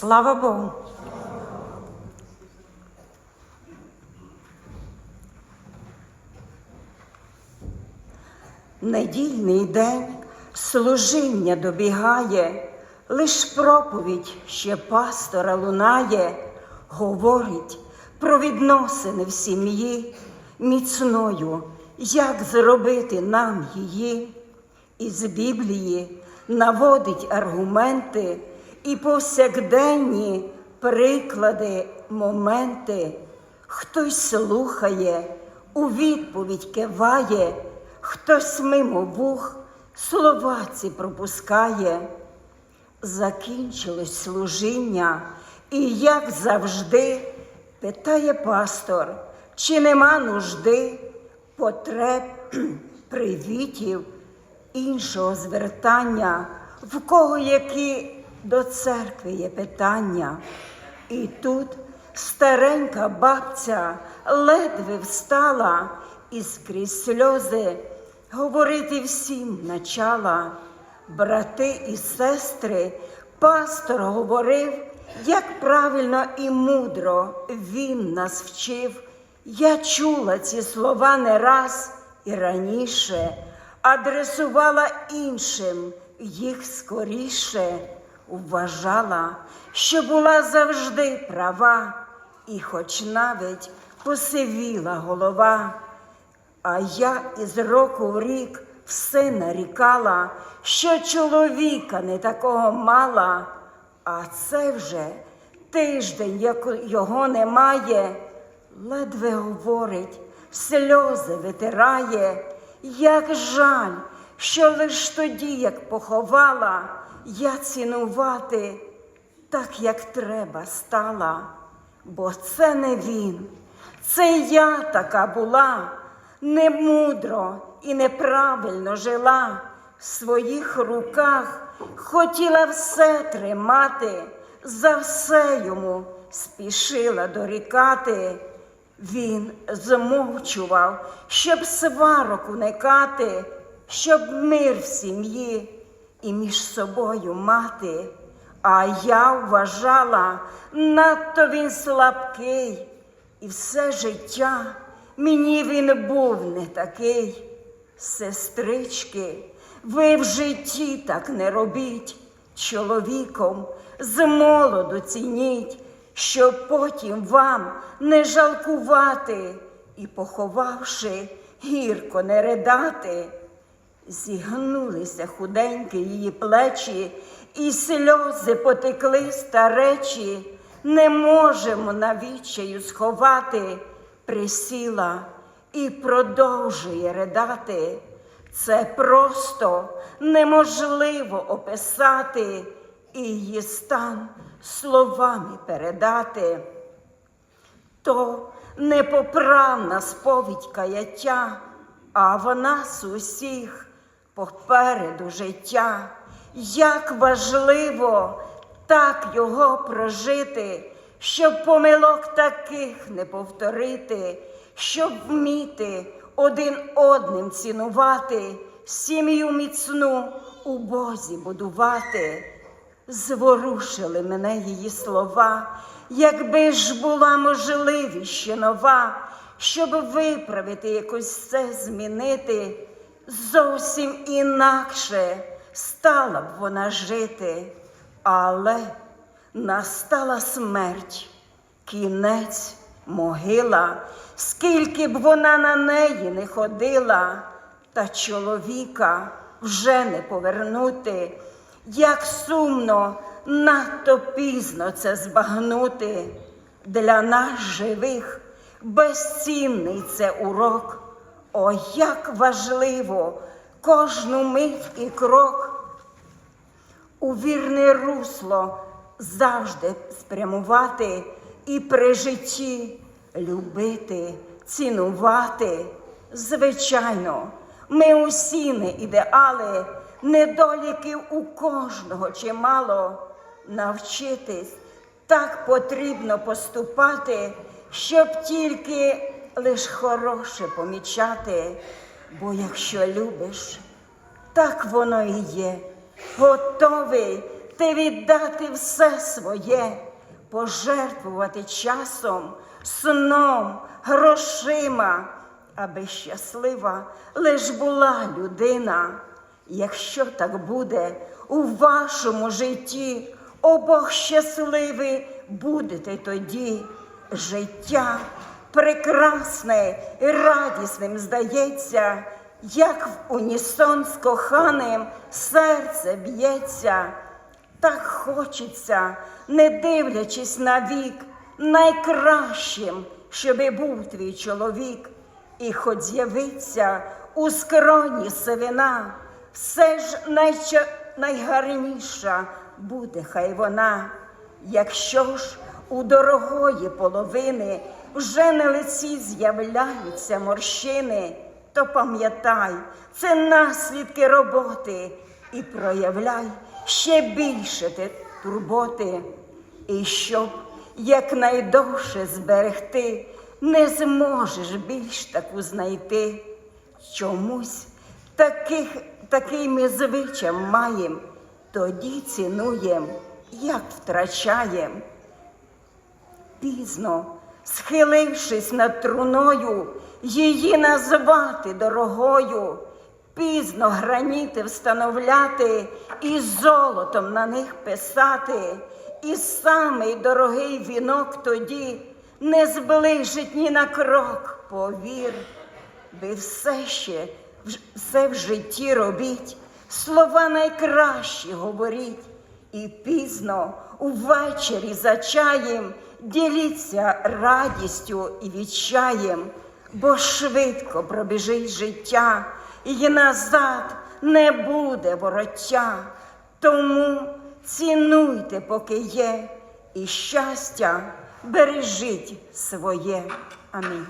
Слава Богу. Недільний день служіння добігає, лиш проповідь ще пастора лунає, говорить про відносини в сім'ї міцною, як зробити нам її. Із Біблії наводить аргументи і повсякденні приклади, моменти. Хтось слухає, у відповідь киває, хтось мимо вух слова ці пропускає. Закінчилось служіння, і, як завжди, питає пастор, чи нема нужди, потреб, привітів, іншого звертання, в кого які до церкви є питання. І тут старенька бабця ледве встала і скрізь сльози говорити всім начала. Брати і сестри, пастор говорив, як правильно і мудро він нас вчив. Я чула ці слова не раз і раніше, адресувала іншим їх скоріше, вважала, що була завжди права, і хоч навіть посивіла голова. А я із року в рік все нарікала, що чоловіка не такого мала, а це вже тиждень, як його немає, ледве говорить, сльози витирає, як жаль, що лиш тоді, як поховала, я цінувати так, як треба стала, бо це не він, це я така була не мудро і неправильно жила в своїх руках, хотіла все тримати, за все йому спішила дорікати. Він змовчував, щоб сварок уникати, щоб мир в сім'ї і між собою мати. А я вважала, надто він слабкий, і все життя. Мені він був не такий. Сестрички, ви в житті так не робіть, чоловіком з молоду цініть, щоб потім вам не жалкувати і, поховавши, гірко не ридати. Зігнулися худенькі її плечі, і сльози потекли старечі, не можемо навічаю сховати присіла і продовжує ридати. Це просто неможливо описати і її стан словами передати. То непоправна сповідь каяття, а в нас усіх попереду життя. Як важливо так його прожити щоб помилок таких не повторити, щоб вміти один одним цінувати, сім'ю міцну у Бозі будувати. Зворушили мене її слова, якби ж була можливість ще нова, щоб виправити якось все змінити, зовсім інакше стала б вона жити, але настала смерть, кінець, могила, скільки б вона на неї не ходила, та чоловіка вже не повернути, як сумно надто пізно це збагнути. Для нас живих безцінний це урок. О, як важливо кожну мить і крок у вірне русло завжди спрямувати і при житті любити, цінувати. Звичайно, ми усі не ідеали, недоліків у кожного чимало. Навчитись так потрібно поступати, щоб тільки лиш хороше помічати. Бо якщо любиш, так воно і є, готовий ти віддати все своє, пожертвувати часом, сном, грошима, аби щаслива лиш була людина. Якщо так буде у вашому житті, обох щасливі будете тоді. Життя прекрасне і радісним здається, як в унісон з коханим серце б'ється. Так хочеться, не дивлячись на вік, найкращим, щоби був твій чоловік, і хоч з'явиться у скроні сивина, все ж найча... найгарніша буде хай вона. Якщо ж у дорогої половини вже на лиці з'являються морщини, то пам'ятай, це наслідки роботи і проявляй ще більше ти турботи. І щоб якнайдовше зберегти, не зможеш більш таку знайти. Чомусь таких, такий ми звичай маєм, тоді цінуєм, як втрачаєм. Пізно, схилившись над труною, її назвати дорогою, пізно граніти встановляти і золотом на них писати, і самий дорогий вінок тоді не зближить ні на крок, повір. Ви все ще все в житті робіть, слова найкращі говоріть, і пізно увечері за чаєм діліться радістю і відчаєм, бо швидко пробіжить життя, і назад не буде вороття. Тому цінуйте, поки є, і щастя бережіть своє. Амінь.